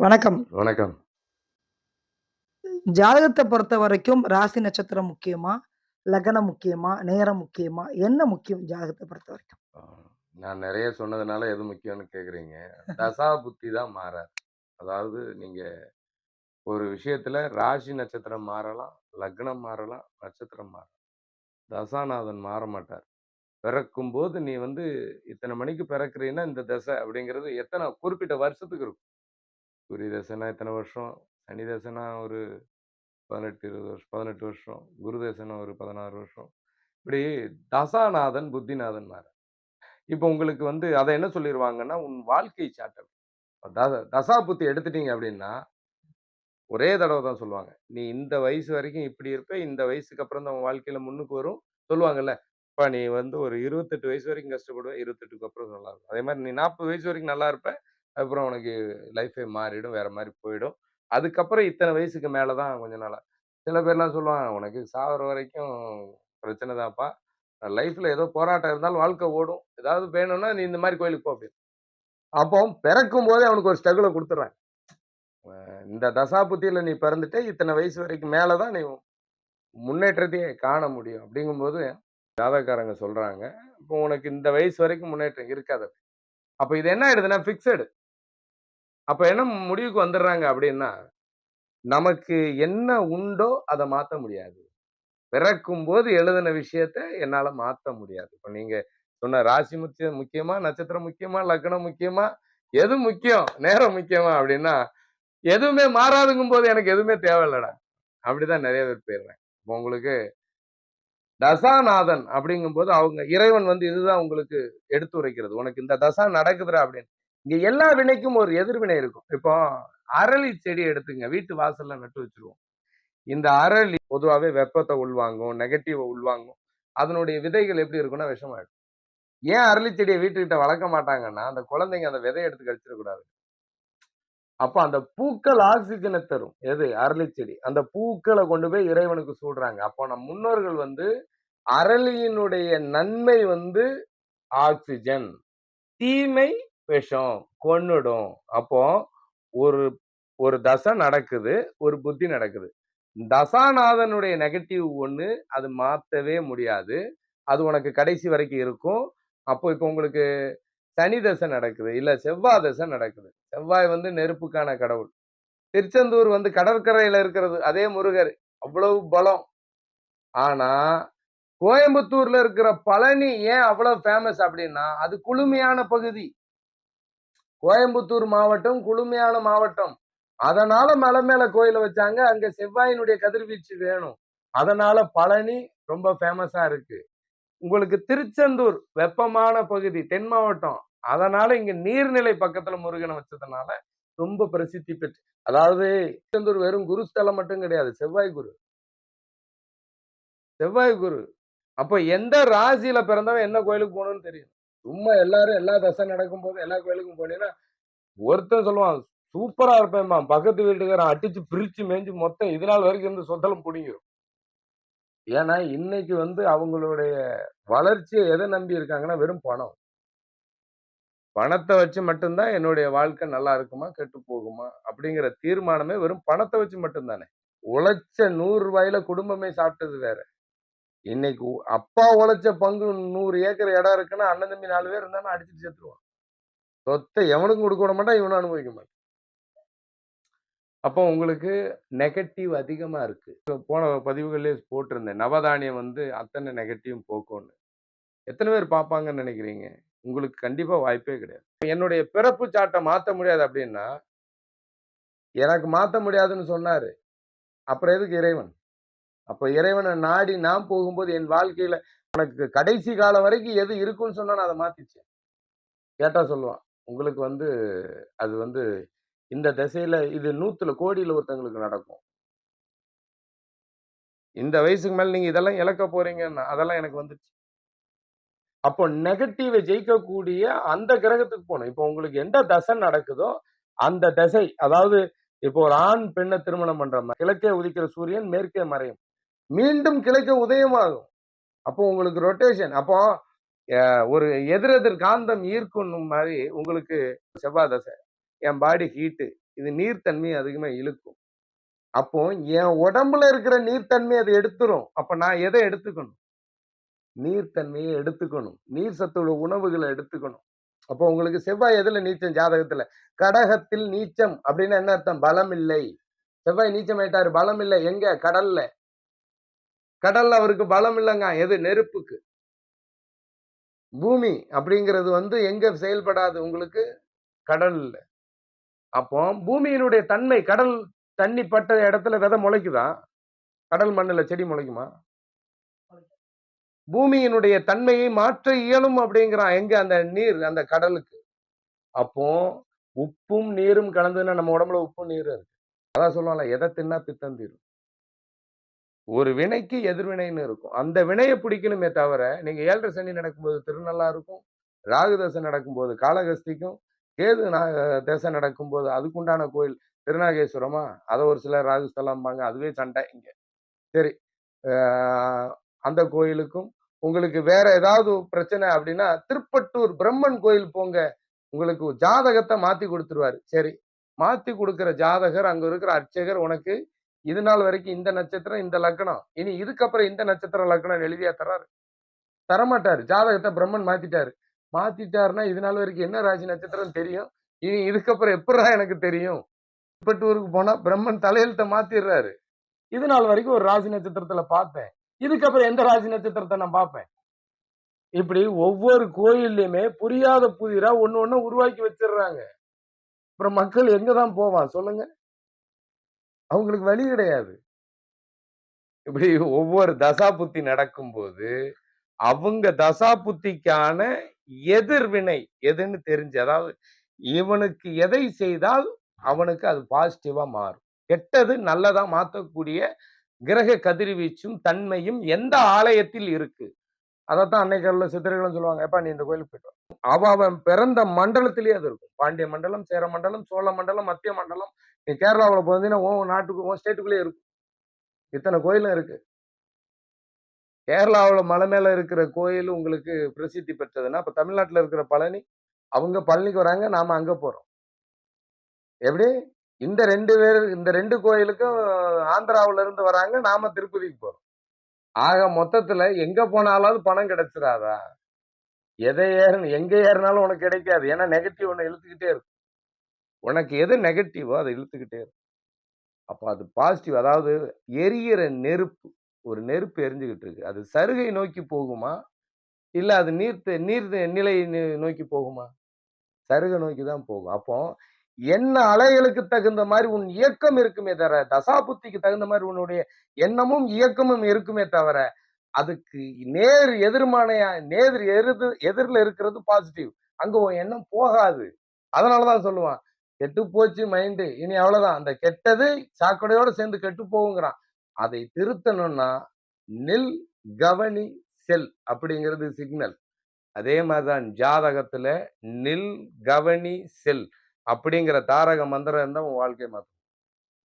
வணக்கம். வணக்கம். ஜாதகத்த பொறுத்த வரைக்கும் ராசி நட்சத்திரம் முக்கியமா? லக்னம் முக்கியமா? நேரம் முக்கியமா? என்ன முக்கியம் ஜாதகத்த பொறுத்த வரைக்கும்? நான் நெறைய சொன்னதுனால எது முக்கியம்னு கேட்குறீங்க. தசா புத்தி தான் மாறாது. அதாவது நீங்க ஒரு விஷயத்துல ராசி நட்சத்திரம் மாறலாம், லக்னம் மாறலாம், நட்சத்திரம் மாறலாம். தசாநாதன் மாற மாட்டார். பிறக்கும்போது நீ வந்து இத்தன மணிக்கு பிறக்கிறீன்னா, இந்த தசை அப்படிங்கிறது எத்தன குறிப்பிட்ட வருஷத்துக்கு இருக்கும். சூரிய தசைனா இத்தன வருஷம், சனி தசைனா ஒரு 18, 20 வருஷம் 18 வருஷம், குரு தசைனா ஒரு 16 வருஷம். இப்படி தசாநாதன், புத்திநாதன் மாற இப்போ உங்களுக்கு வந்து அதை என்ன சொல்லிடுவாங்கன்னா உன் வாழ்க்கை சாட்டம் த தசா புத்தி எடுத்துட்டீங்க அப்படின்னா, ஒரே தடவை தான் சொல்லுவாங்க. நீ இந்த வயசு வரைக்கும் இப்படி இருப்ப. இந்த வயசுக்கு அப்புறம் தான் வாழ்க்கையில் முன்னுக்கு வரும். சொல்லுவாங்கல்ல. இப்போ நீ வந்து ஒரு 28 வயசு வரைக்கும் கஷ்டப்படுவேன் இருபத்தெட்டுக்கு அப்புறம் நல்லா இருக்கும். அதே மாதிரி நீ 40 வயசு வரைக்கும் நல்லா இருப்ப. அப்புறம் உனக்கு லைஃபே மாறிடும். வேற மாதிரி போயிடும். அதுக்கப்புறம் இத்தனை வயசுக்கு மேலே தான் கொஞ்ச நாளாக சில பேர்லாம் சொல்லுவாங்க, "உனக்கு சாகிற வரைக்கும் பிரச்சனை தான்ப்பா. லைஃப்பில் ஏதோ போராட்டம் இருந்தாலும் வாழ்க்கை ஓடும். ஏதாவது வேணும்னா நீ இந்த மாதிரி கோயிலுக்கு போ" அப்படின்னு. அப்போ பிறக்கும்போதே அவனுக்கு ஒரு ஸ்ட்ரகுல கொடுத்துட்றேன் இந்த தசாபுத்தியில் நீ பிறந்துட்ட, இத்தனை வயசு வரைக்கும் மேலே தான் நீ முன்னேற்றத்தையே காண முடியும். அப்படிங்கும்போது ஜாதகாரங்க சொல்கிறாங்க இப்போ உனக்கு இந்த வயசு வரைக்கும் முன்னேற்றம் இருக்காது. அப்போ இது என்ன ஆயிடுதுன்னா ஃபிக்ஸடு. அப்போ என்ன முடிவுக்கு வந்துடுறாங்க அப்படின்னா, நமக்கு என்ன உண்டோ அதை மாற்ற முடியாது. பிறக்கும்போது எழுதின விஷயத்த என்னால் மாற்ற முடியாது. இப்போ நீங்கள் சொன்ன ராசி முக்கியம் முக்கியமா? நட்சத்திரம் முக்கியமா? லக்னம் முக்கியமா? எது முக்கியம்? நேரம் முக்கியமா? அப்படின்னா, எதுவுமே மாறாதுங்கும் போது எனக்கு எதுவுமே தேவையில்லடா. அப்படிதான் நிறைய பேர் போயிடுறேன் இப்போ உங்களுக்கு தசாநாதன் அப்படிங்கும்போது அவங்க இறைவன் வந்து இதுதான் உங்களுக்கு எடுத்து உரைக்கிறது உனக்கு இந்த தசா நடக்குதுடா அப்படின்னு. இங்க எல்லா வினைக்கும் ஒரு எதிர்வினை இருக்கும். இப்போ அரளி செடி எடுத்துங்க. வீட்டு வாசல்ல நட்டு வச்சிருவோம் இந்த அரளி பொதுவாகவே வெப்பத்தை உள்வாங்கும், நெகட்டிவை உள்வாங்கும். அதனுடைய விதைகள் எப்படி இருக்கும்னா விஷமாயிடும். ஏன் அரளி செடியை வீட்டுக்கிட்ட வளர்க்க மாட்டாங்கன்னா, அந்த குழந்தைங்க அந்த விதையை எடுத்து கழிச்சிடக்கூடாது அப்போ அந்த பூக்கள் ஆக்சிஜனை தரும். எது? அரளி செடி. அந்த பூக்களை கொண்டு போய் இறைவனுக்கு சூடுறாங்க. அப்போ நம் முன்னோர்கள் வந்து அரளியினுடைய நன்மை வந்து ஆக்சிஜன் தீமை விஷம். கொன்னுடும். அப்போ ஒரு ஒரு தசை நடக்குது. ஒரு புத்தி நடக்குது. தசாநாதனுடைய நெகட்டிவ் ஒன்று அது மாற்றவே முடியாது. அது உனக்கு கடைசி வரைக்கும் இருக்கும். அப்போ இப்போ உங்களுக்கு சனி தசை நடக்குது. இல்லை செவ்வாய் தசை நடக்குது. செவ்வாய் வந்து நெருப்புக்கான கடவுள். திருச்செந்தூர் வந்து கடற்கரையில் இருக்கிறது. அதே முருகர். அவ்வளவு பலம். ஆனால் கோயம்புத்தூர்ல இருக்கிற பழனி ஏன் அவ்வளவு ஃபேமஸ் அப்படின்னா, அது குளுமையான பகுதி. கோயம்புத்தூர் மாவட்டம் குளுமையான மாவட்டம். அதனால மலை மேல கோயில வச்சாங்க. அங்க செவ்வாயினுடைய கதிர்வீச்சு வேணும். அதனால பழனி ரொம்ப ஃபேமஸா இருக்கு. உங்களுக்கு திருச்செந்தூர் வெப்பமான பகுதி, தென் மாவட்டம். அதனால இங்க நீர்நிலை பக்கத்துல முருகனை வச்சதுனால ரொம்ப பிரசித்தி பெற்று அதாவது திருச்செந்தூர் வெறும் குரு ஸ்தலம் மட்டும் கிடையாது. செவ்வாய் குரு. செவ்வாய் குரு. அப்ப எந்த ராசியில பிறந்தவன் என்ன கோயிலுக்கு போகணும்னு தெரியும். சும்மா எல்லாரும் எல்லா தசை நடக்கும்போது எல்லா கோயிலுக்கும் போனீங்கன்னா, ஒருத்தன் சொல்லுவான், "சூப்பரா இருப்பேன்மா பக்கத்து வீட்டுக்காரன் அடிச்சு பிரிச்சு மேய்ஞ்சு மொத்தம் இது நாள் வரைக்கும் இருந்து சொத்தெல்லாம் புடுங்கிரும். ஏன்னா, இன்னைக்கு வந்து அவங்களுடைய வளர்ச்சியை எதை நம்பி இருக்காங்கன்னா, வெறும் பணம். பணத்தை வச்சு மட்டும்தான் என்னுடைய வாழ்க்கை நல்லா இருக்குமா? கெட்டு போகுமா? அப்படிங்கிற தீர்மானமே வெறும் பணத்தை வச்சு மட்டும்தானே உழைச்ச நூறு ரூபாயில குடும்பமே சாப்பிட்டது வேற. இன்னைக்கு அப்பா உழைச்ச பங்கு நூறு ஏக்கர் இடம் இருக்குன்னா, அண்ணன் தம்பி நாலு பேர் இருந்தாலும் அடிச்சுட்டு சேர்த்துருவான் சொத்தை எவனுக்கும் கொடுக்க விட மாட்டான். இவனும் அனுபவிக்க மாட்டான். அப்போ உங்களுக்கு நெகட்டிவ் அதிகமா இருக்கு. போன பதிவுகள்லேயே போட்டிருந்தேன். நவதானியம் வந்து அத்தனை நெகட்டிவும் போக்கும்னு. எத்தனை பேர் பார்ப்பாங்கன்னு நினைக்கிறீங்க உங்களுக்கு கண்டிப்பாக வாய்ப்பே கிடையாது. என்னுடைய பிறப்பு சாட்டை மாற்ற முடியாது அப்படின்னா, எனக்கு மாற்ற முடியாதுன்னு சொன்னார் அப்புறம் எதுக்கு இறைவன்? அப்போ இறைவனை நாடி நான் போகும்போது என் வாழ்க்கையில உனக்கு கடைசி காலம் வரைக்கும் எது இருக்குன்னு சொன்னா நான் அதை மாத்திச்சேன். கேட்டா சொல்லுவான். உங்களுக்கு வந்து அது வந்து இந்த திசையில இது 100ல கோடியில ஒருத்தங்களுக்கு நடக்கும். இந்த வயசுக்கு மேல நீங்க இதெல்லாம் இழக்க போறீங்கன்னா, அதெல்லாம் எனக்கு வந்துருச்சு. அப்போ நெகட்டிவை ஜெயிக்கக்கூடிய அந்த கிரகத்துக்கு போகணும் இப்போ உங்களுக்கு எந்த தசை நடக்குதோ, அந்த தசை அதாவது இப்போ ஒரு ஆண் பெண்ணை திருமணம் பண்ற கிழக்கே உதிக்கிற சூரியன் மேற்கே மறையும். மீண்டும் கிழக்கே உதயமாகும். அப்போ உங்களுக்கு ரொட்டேஷன். அப்போ ஒரு எதிரெதிர் காந்தம் ஈர்க்கணும் மாதிரி உங்களுக்கு செவ்வாய் தசை. என் பாடி ஹீட்டு. இது நீர்த்தன்மையை அதிகமாக இழுக்கும். அப்போ என் உடம்புல இருக்கிற நீர்த்தன்மை அதை எடுத்துரும். அப்ப நான் எதை எடுத்துக்கணும்? நீர்த்தன்மையை எடுத்துக்கணும். நீர் சத்துள்ள உணவுகளை எடுத்துக்கணும். அப்போ உங்களுக்கு செவ்வாய் எதுல நீச்சம்? ஜாதகத்துல. கடகத்தில் நீச்சம் அப்படின்னு என்ன அர்த்தம்? பலம் இல்லை. செவ்வாய் நீச்சம் ஆயிட்டாரு பலம் இல்லை. எங்க? கடல்ல. கடல்ல அவருக்கு பலம் இல்லைங்க. எது? நெருப்புக்கு. பூமி அப்படிங்கிறது வந்து எங்க செயல்படாது உங்களுக்கு? கடல்ல. அப்போ பூமியினுடைய தன்மை கடல் தண்ணி பட்ட இடத்துல விதை முளைக்குதா? கடல் மண்ணில் செடி முளைக்குமா? பூமியினுடைய தன்மையை மாற்ற இயலும் அப்படிங்கிறான். எங்க? அந்த நீர் அந்த கடலுக்கு. அப்போ உப்பும் நீரும் கலந்துன்னா நம்ம உடம்புல உப்பும் நீரும் இருக்கு. அதான் சொல்லுவாங்கல்ல எதை தின்னா பித்தம் தீரும். ஒரு வினைக்கு எதிர்வினைன்னு இருக்கும். அந்த வினையை பிடிக்கணுமே தவிர நீங்கள் ஏழரை சனி நடக்கும்போது திருநள்ளா இருக்கும் ராகு தசை நடக்கும்போது காளகஸ்திக்கும் கேது நா- தசை நடக்கும்போது அதுக்குண்டான கோயில் திருநாகேஸ்வரமா? அதை ஒரு சிலர் ராகுஸ்தலம்பாங்க அதுவே சண்டை இங்கே. சரி அந்த கோயிலுக்கும் உங்களுக்கு வேற ஏதாவது பிரச்சனை அப்படின்னா திருப்பட்டூர் பிரம்மன் கோயில் போங்க. உங்களுக்கு ஜாதகத்தை மாத்தி கொடுத்துருவாரு. சரி மாத்தி கொடுக்குற ஜாதகர் அங்க இருக்கிற அர்ச்சகர் உனக்கு இது நாள் வரைக்கும் இந்த நட்சத்திரம் இந்த லக்னம். இனி இதுக்கப்புறம் இந்த நட்சத்திரம் லக்னம் எழுதியா தர்றாரு. தரமாட்டாரு. ஜாதகத்தை பிரம்மன் மாத்திட்டாரு. மாத்திட்டாருன்னா இது நாள் வரைக்கும் என்ன ராசி நட்சத்திரம் தெரியும்? இனி இதுக்கப்புறம் எப்படா எனக்கு தெரியும்? திருப்பட்டூருக்கு போனா பிரம்மன் தலையெழுத்தை மாத்திடுறாரு. இது நாள் வரைக்கும் ஒரு ராசி நட்சத்திரத்துல பார்த்தேன். இதுக்கப்புறம் எந்த ராசி நட்சத்திரத்தை நான் பார்ப்பேன்? இப்படி ஒவ்வொரு கோயில்லையுமே புரியாத புதிரா ஒன்னு ஒன்னு உருவாக்கி வச்சிடுறாங்க. அப்புறம் மக்கள் எங்க தான் போவான்? சொல்லுங்க. அவங்களுக்கு வழி கிடையாது. இப்படி ஒவ்வொரு தசாபுத்தி நடக்கும்போது அவங்க தசாபுத்திக்கான எதிர்வினை எதுன்னு தெரிஞ்சு அதாவது இவனுக்கு எதை செய்தால் அவனுக்கு அது பாசிட்டிவா மாறும். கெட்டது நல்லதா மாற்றக்கூடிய கிரக கதிர்வீச்சும் தன்மையும் எந்த ஆலயத்தில் இருக்கு? அதைத்தான் அன்னைக்கல்ல சித்திரைகளும் சொல்லுவாங்க எப்பா நீ இந்த கோயிலுக்கு போயிட்டு அவ அவன் பிறந்த மண்டலத்திலேயே அது இருக்கும். பாண்டிய மண்டலம் சேர மண்டலம் சோழ மண்டலம் மத்திய மண்டலம். நீ கேரளாவில் போனீங்கன்னா உன் நாட்டுக்கு ஓ ஸ்டேட்டுக்குள்ளேயே இருக்கும். இத்தனை கோயிலும் இருக்கு. கேரளாவில் மலை மேலே இருக்கிற கோயில் உங்களுக்கு பிரசித்தி பெற்றதுன்னா இப்போ தமிழ்நாட்டில் இருக்கிற பழனி அவங்க பழனிக்கு வராங்க நாம அங்கே போகிறோம் எப்படி? இந்த ரெண்டு பேர் இந்த ரெண்டு கோயிலுக்கும் ஆந்திராவுல இருந்து வராங்க நாம திருப்பதிக்கு போகிறோம் ஆக மொத்தத்துல எங்க போனாலும் பணம் கிடைச்சிடாதா எதை ஏறு எங்க ஏறினாலும் உனக்கு கிடைக்காது. ஏன்னா நெகட்டிவ் ஒன்று இழுத்துக்கிட்டே இருக்கும். உனக்கு எது நெகட்டிவோ அதை இழுத்துக்கிட்டே இருக்கும். அப்போ அது பாசிட்டிவ் அதாவது எரியிற நெருப்பு ஒரு நெருப்பு எரிஞ்சுக்கிட்டு இருக்கு. அது சருகை நோக்கி போகுமா? இல்லை அது நீர் நீர் நிலை நோக்கி போகுமா? சருகை நோக்கி தான் போகும். அப்போ என்ன அலைகளுக்கு தகுந்த மாதிரி உன் இயக்கம் இருக்குமே தவிர தசாபுத்திக்கு தகுந்த மாதிரி உன்னுடைய எண்ணமும் இயக்கமும் இருக்குமே தவிர அதுக்கு நேர் எதிர்மானையா நேர் எருது எதிரில் இருக்கிறது பாசிட்டிவ் அங்க உன் எண்ணம் போகாது. அதனாலதான் சொல்லுவான் கெட்டு போச்சு மைண்டு இனி அவ்வளவுதான். அந்த கெட்டது சாக்கடையோட சேர்ந்து கெட்டு போகுங்கிறான். அதை திருத்தணும்னா நில் கவனி செல் அப்படிங்கிறது சிக்னல் அதே மாதிரிதான் ஜாதகத்துல நில் கவனி செல். அப்படிங்கிற தாரக மந்திரம் இருந்தால் உன் வாழ்க்கை மாற்றும்